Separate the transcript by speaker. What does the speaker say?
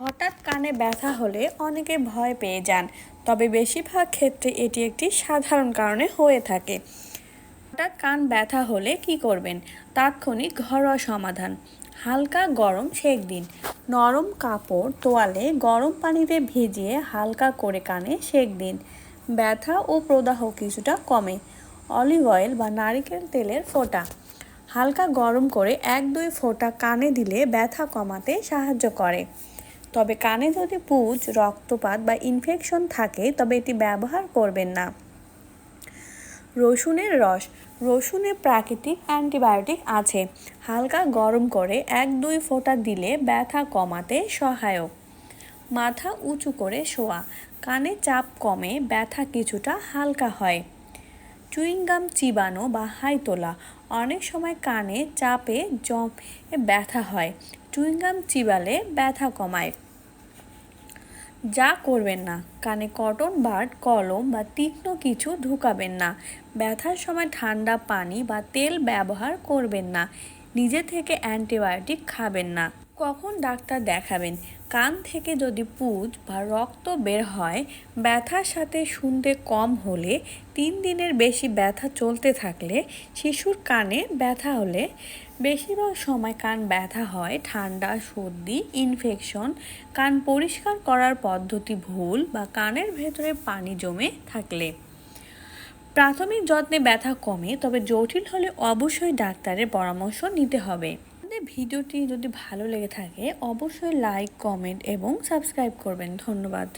Speaker 1: হঠাৎ কানে ব্যথা হলে অনেকে ভয় পেয়ে যান, তবে বেশিরভাগ ক্ষেত্রে এটি একটি সাধারণ কারণে হয়ে থাকে। হঠাৎ কান ব্যথা হলে কি করবেন? তাৎক্ষণিক ঘরোয়া সমাধান। হালকা গরম সেক দিন। নরম কাপড় তোয়ালে গরম পানিতে ভিজিয়ে হালকা করে কানে সেক দিন। ব্যথা ও প্রদাহ কিছুটা কমে। অলিভ অয়েল বা নারিকেল তেলের ফোঁটা। হালকা গরম করে এক দুই ফোঁটা কানে দিলে ব্যথা কমাতে সাহায্য করে। তবে কানে যদি পুজ, রক্তপাত বা ইনফেকশন থাকে, তবে এটি ব্যবহার করবেন না। রসুনের রস রসুনে প্রাকৃতিক অ্যান্টিবায়োটিক আছে। হালকা গরম করে এক দুই ফোঁটা দিলে ব্যথা কমাতে সহায়ক। মাথা উঁচু করে শোয়া, কানে চাপ কমে ব্যথা কিছুটা হালকা হয়। চুইংগাম চিবানো বা হাই তোলা, অনেক সময় কানে চাপে জমে ব্যথা হয়। চুইংগাম চিবালে ব্যথা কমায়। যা করবেন না, কানে কটন বার্ড, কলম বা তীক্ষ্ণ কিছু ঢুকাবেন না। ব্যথার সময় ঠান্ডা পানি বা তেল ব্যবহার করবেন না। নিজে থেকে অ্যান্টিবায়োটিক খাবেন না। কখন ডাক্তার দেখাবেন? কান থেকে যদি পুজ বা রক্ত বের হয়, ব্যথার সাথে শুনতে কম হলে, তিন দিনের বেশি ব্যথা চলতে থাকলে শিশুর কানে ব্যথা হলে বেশিরভাগ সময় কান ব্যথা হয়, ঠান্ডা, সর্দি ইনফেকশন কান পরিষ্কার করার পদ্ধতি ভুল বা কানের ভেতরে পানি জমে থাকলে। প্রাথমিক যত্নে ব্যথা কমে, তবে জটিল হলে অবশ্যই ডাক্তারের পরামর্শ নিতে হবে। ভিডিওটি যদি ভালো লেগে থাকে, অবশ্যই লাইক কমেন্ট এবং সাবস্ক্রাইব করবেন। ধন্যবাদ।